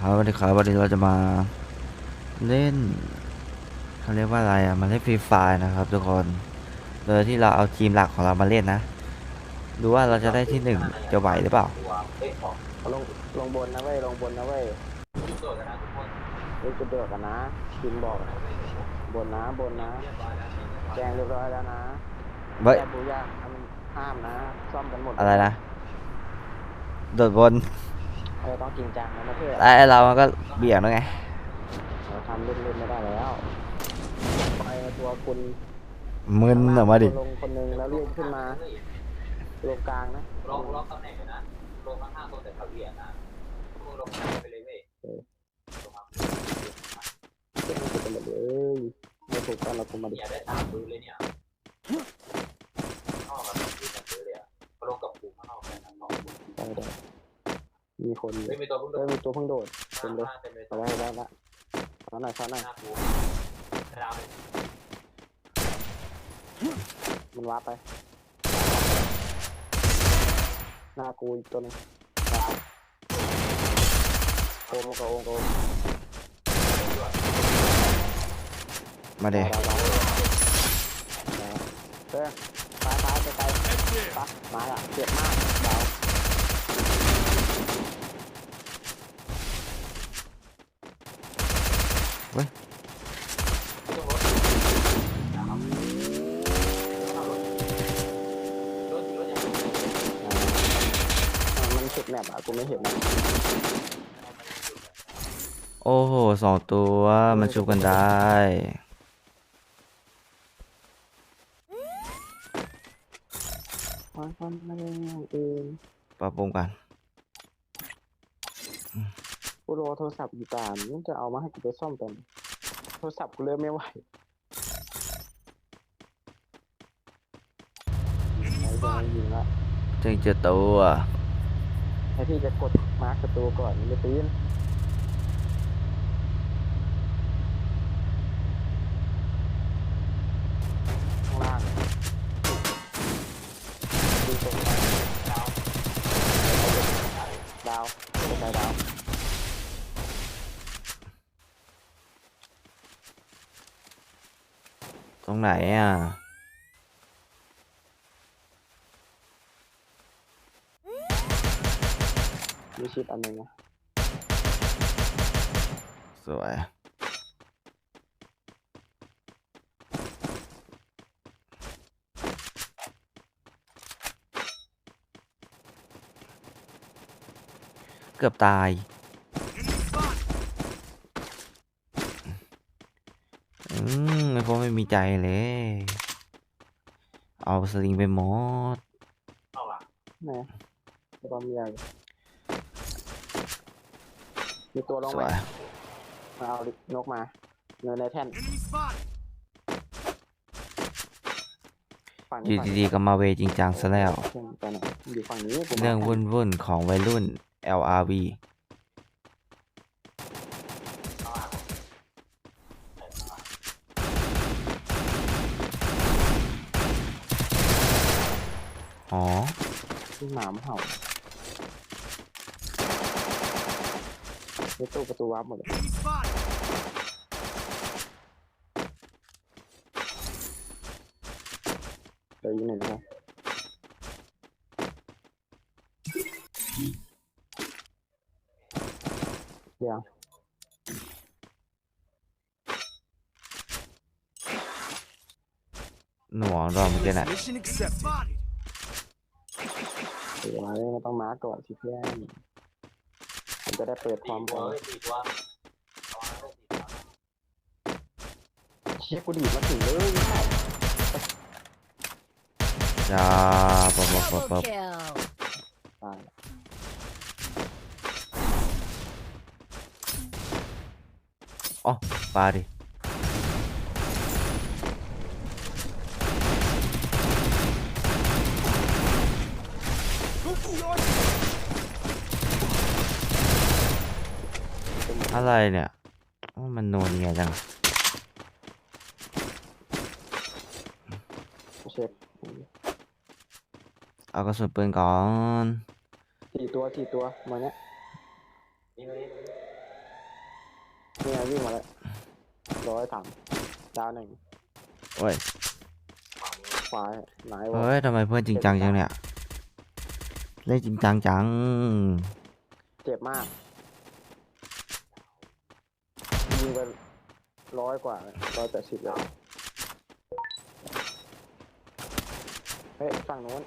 ครับสวัสดีครับวันนี้เราจะมาเล่นเขาเรียกว่าอะไรอะมาเล่นฟรีไฟนะครับ ทุกคนโดยที่เราเอาทีมหลักของเรามาเล่นนะดูว่าเราจะได้ที่หนึ่งจะไหวหรือเปล่าลงลงบนนะเว้ยลงบนนะเว้ยเฮ้ยจะเดือดกันนะคิมบอก บนนะบนนะแจ้งเรียบร้อยแล้วนะเฮ้ยแต่บูย่ามันห้ามนะซ่อมกันหมดอะไรนะโดดบนเออต้องจริงจังนะไม่ใช่ไอ้เรามันก็เบี่ยงแล้วไงเราทำเล่นเล่นๆไม่ได้แล้วไปตัวคุณมึนออกมาดิลงคนหนึงแล้วเรียกขึ้นมาลงกลางนะล็อกล็อกตำแหน่งเลยนะลงข้างๆตัวแต่ทะเบียนนะมึงลงข้างไปเลยเว้ยลงมาเรียกมันจะเป็นแบบเอ้ยไม่ถูกกันเราคุมมาดิเนี่ยได้สามปืนเลยเนี่ยนอกกับปืนกันเลยอะก็ลงกับกูข้างนอกแค่นั้นสองปืน ได้ได้มี คนอยู่ไม่มีตัวเพิ่งโดเฮ้ยนมีตัวเพิ่งโดดข้างหน้าเต็มเลยเอาไว้ได้ละซ้อนหน่อยซ้อนหน่อยหน้ากูดาวเลยมันวาร์ปไป หน้ากูอีกตัวหนึงดาวโอมกับโอมกับโอมมาเดดาวดาวดาวดาวเฮ้ยซ้ายซ้ายไปไกลปะมาละเจ็บมากดาว ไม่ต้องรถดาวขับรถรถรถยังอ่ามันสุดแมปอะกูไม่เห็นนะโอ้โหสองตัวมันชุบกันได้ มันมันไม่ได้เองปรับปรุงกัน กูรอโทรศัพท์อยู่ตามมันจะเอามาให้กูไปซ่อมเป็นโทรศัพท์กูเริ่มไม่ไหวไอ้ตัวยิงละจึงจะตัวให้พี่จะกดมาร์คประตูก่อนมันจะตีนข้างล่างดูตรงไปดาวดาวไปดาว ตรงไหนอะมีชิปอันหนึ่งนะสวยเกือบตายอืม ไม่พอไม่มีใจเลย เอาสลิงไปหมดเข้าหลังนะความใหญ่มีตัวลงสไหมวยมาเอาดินกมาเนินในแท่นฝั่งอนี้ยู่ฝั่งดีๆก็มาเวจริงจังซะแล้ว เช่นไปไหนอยู่ฝั่งนี้กูมาเรื่องวุ่นวุ่นๆของวัยรุ่น LRV อ๋อที่หมามันเห่าในตู้ประตูวับหมดเลยเดี๋ยวยิงหนึ่งนะครับเดี๋ยว หน่วงรอมอกี้น่ะ Mission accepted. เดี๋ยวมาเลยมันต้องมาร์กก่อนสิเพื่อนผมจะได้เปิดพร้อมตักัวามาเลเชี่ยกูดีดมาถึงเลยจ้าปับปับปับปับตายอ๋อปลาดิ อะไรเนี่ยอ้าวมันโนนเงียจังเช็คเอากระสุนปืนก่อนสี่ตัวสี่ตัวมาเนี้ยนี่เลยนี่ไงวิ่งมาแล้วร้อยสามดาวหนึ่งโอ้ยขวาไหนวะเฮ้ยทำไมเพื่อนจริงจังจังเนี่ยเล่นจริงจังจัง เจ็บมาก ยิ งไปร้อยกว่าร้อยแปดสิบแล้วเฮ้ยฝั่งโน้น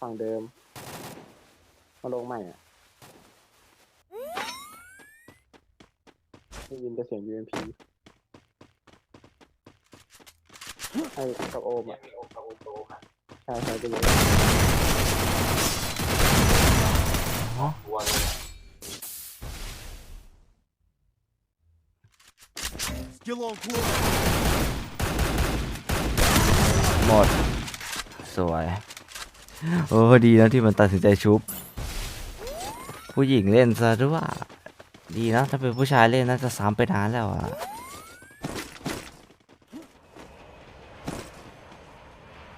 ฝั่งเดิม มาลงใหม่อะได้ยินแต่เสียง UMP ไอ้กับโอมอะใช่ใช่ไปเลยตัวเลย หมด สวย โอ้ดีนะที่มันตัดสินใจชุบ ผู้หญิงเล่นซะด้วย ดีนะถ้าเป็นผู้ชายเล่นน่าจะซ้ำไปนานแล้วอะ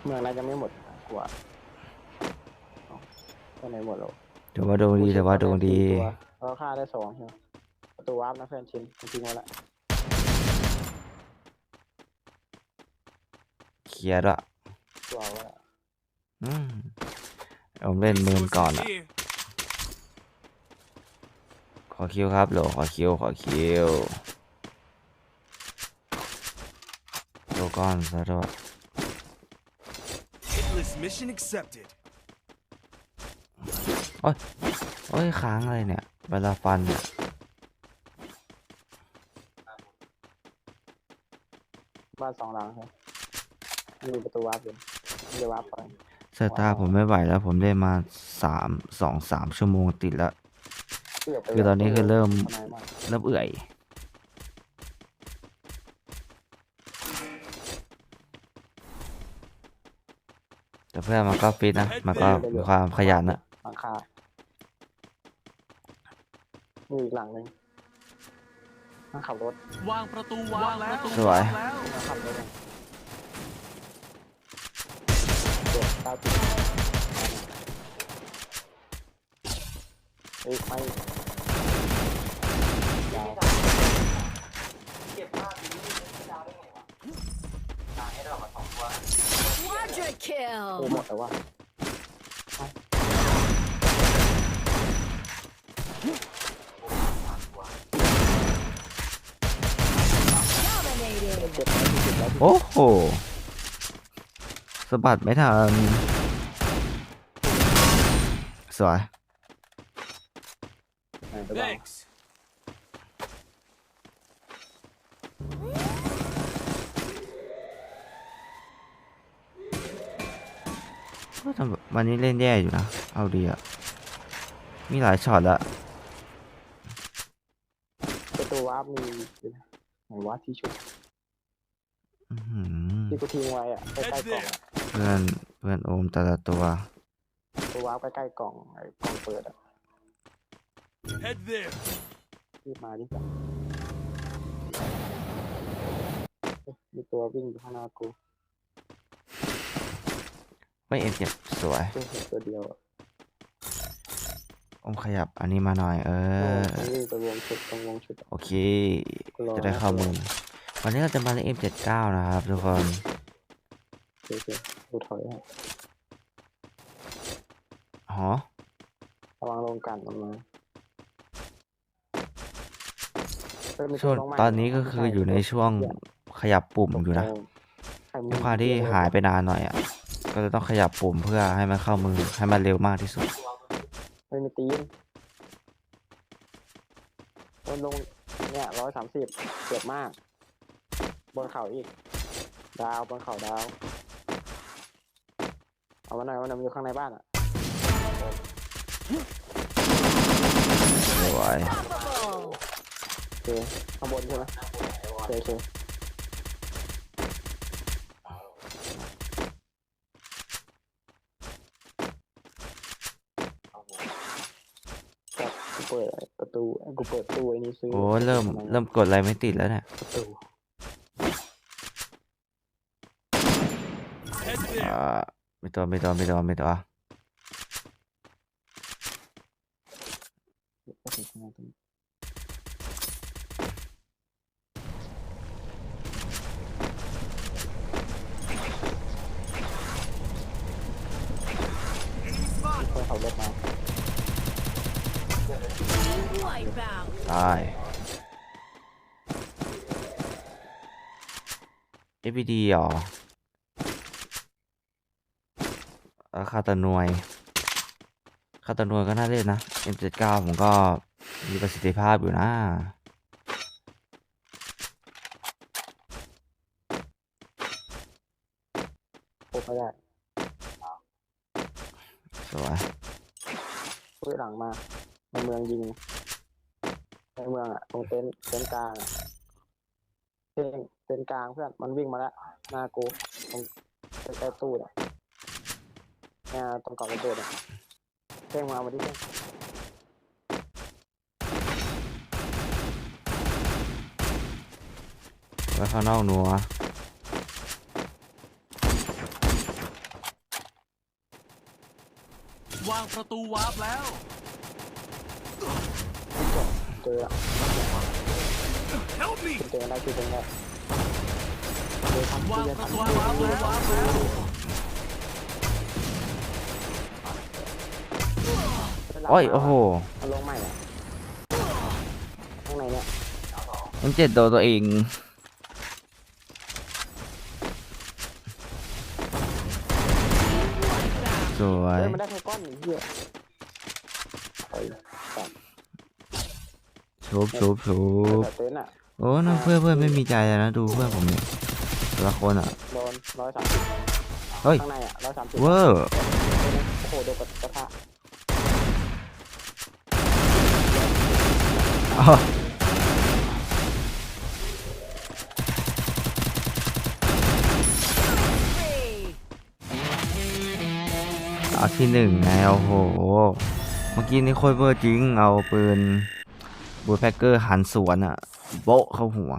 เมืองนั้นยังไม่หมดกว่าก็ไหนหมดแล้วถือว่าดวงดีถือว่าดวงดีเราฆ่าได้สองใช่ไหมประตูวาร์ปนะเพื่อนชินจริงๆแล้วแหละ เค ลียร์ด้วยตัวว่าอืมผมเล่นเมือนก่อนอะ Here. ขอคิวครับโหลขอคิวขอคิวโลก้อนซะด้วย Hitless mission accepted. โอ้ยค้างอะไรเนี่ย เวลาฟันเนี่ยบ้านสองหลังใช่ไห มมีประตูวาร์ปอยู่มันจะวาร์ปไปสายตาผมไม่ไหวแล้ว ผมเล่นมาสามสองสามชั่วโมงติดแล้ว เกือบไปคือตอนนี้คือเริ่มข้างในมากเริ่มเอื่อย แต่เพื่อนมันก็ฟิตนะ มันก็มีความขยันนะหลังคามีอีกหลังหนึ่งนั่งขับรถวางประตูวางประตูสวยแล้วนั่งขับรถเจ็ บตาติดเอ้ยไม่ยาวเก็บภาพนี้ไม่ดาวได้ไงวะตายให้เรามาสองตัว Quadra โอ้ kill! หมดแต่ว่า Dominating! เจ็บแล้วเจ็บแล้วโอ้โหะบัดไม่ทันสวยไหนไปบ้าง Thanks. ก็ทำวันนี้เล่นแย่อยู่นะ เอาดีอะมีหลายช็อตอะประตูวาร์ปมีไหนวาร์ปที่ชุดอื้อหือที่กูทิ้งไว้อะใกล้ๆกล่องอะเพื่อนเพื่อนโอมแต่ละตัวประตูวาร์ปใกล้ๆกล่องไอ้กล่องเปิดอะ Head there. รีบมาดิจ้ะเอ๊ะมีตัววิ่งอยู่ข้างหน้ากูไม่เอ็นเจ็บสวย กูเห็นตัวเดียวอะอมขยับอันนี้มาหน่อย เอโอ้อต้องวิ่งไปวงชุดต้องวงชุดอะ โอเค กูรอ จะได้เข้ามือวันนี้เราจะมาเล่น M79 นะครับทุกคน โอเคๆ กูถอยให้หอระวังลงกันมันมาเฮ้ยมีช่วงลงใหม่ตอนนี้ก็คืออยู่ในช่วงขยับปุ่มอยู่นะใครมีด้วยความที่หายไปนานหน่อยอะ ก็เลยต้องขยับปุ่มเพื่อให้มันเข้ามือให้มันเร็วมากที่สุดเฮ้ยมีตีนบนลงเนี่ยร้อยสามสิบเจ็บมาก บนเขาอีก ดาวบนเขาดาว เอามาหน่อยมันอยู่ข้างในบ้านอะสวย Unstoppable! โอเคข้างบนใช่ไหมโอเคโอเคก็กูเปิดประตูกูเปิดตู้ไอ้นี่ซื้อโอ้เริ่มเริ่มกดอะไรไม่ติดแล้วเนี่ยประตู Head อ่า there. ไม่ตัวไม่ตัวไม่ตัวไม่ตัวปติดนะตรงนี้มีคนขับรถมา Wipeout. ตาย FPD เหรอ ราคาตะหนวยคาตะหนวยก็น่าเล่นนะ M79 ผมก็มีประสิทธิภาพอยู่นะโอ้ไม่ได้สวยพื้นหลังมาในเมืองยิงในเมืองอะตรงเต็นท์เต็นท์กลางอะเท่งเต็นท์กลางเพื่อนมันวิ่งมาแล้วหน้ากูตรงใกล้ๆตู้อะเนี่ย ตรงเกาะระเบิดอะเท่งมาเอามาดิเท่งไว้ข้างนอกนัววางประตูวาร์ปแล้ว เจออะ Help me! เจอได้คือเจอได้เจอทำวางเจอประทำตูวาร์ปแล้ว โอ้ยโอ้โหมันลงใหม่อะข้างในเนี่ย M7 โดนตัวเองสวยเฮ้ยมันได้แค่ก้อนหนึ่งเหี้ยโอ้ยชุบชุบชุบแต่เต็นท์อะโอ้นะเพื่อนเพื่อนไม่มีใจเลยนะดูเพื่อนผมเนี่ยแต่ละคนอะ โดนร้อยสามสิบเฮ้ย ข้างในอะร้อยสามสิบเวอร์โอ้โหโดนกระทะ อ๋อ Three. เอาที่หนึ่งไงโอ้โห เมื่อกี้นี่โคตรเวอร์จริง เอาปืนบูแพคเกอร์หันสวนอะโบะเข้าหัว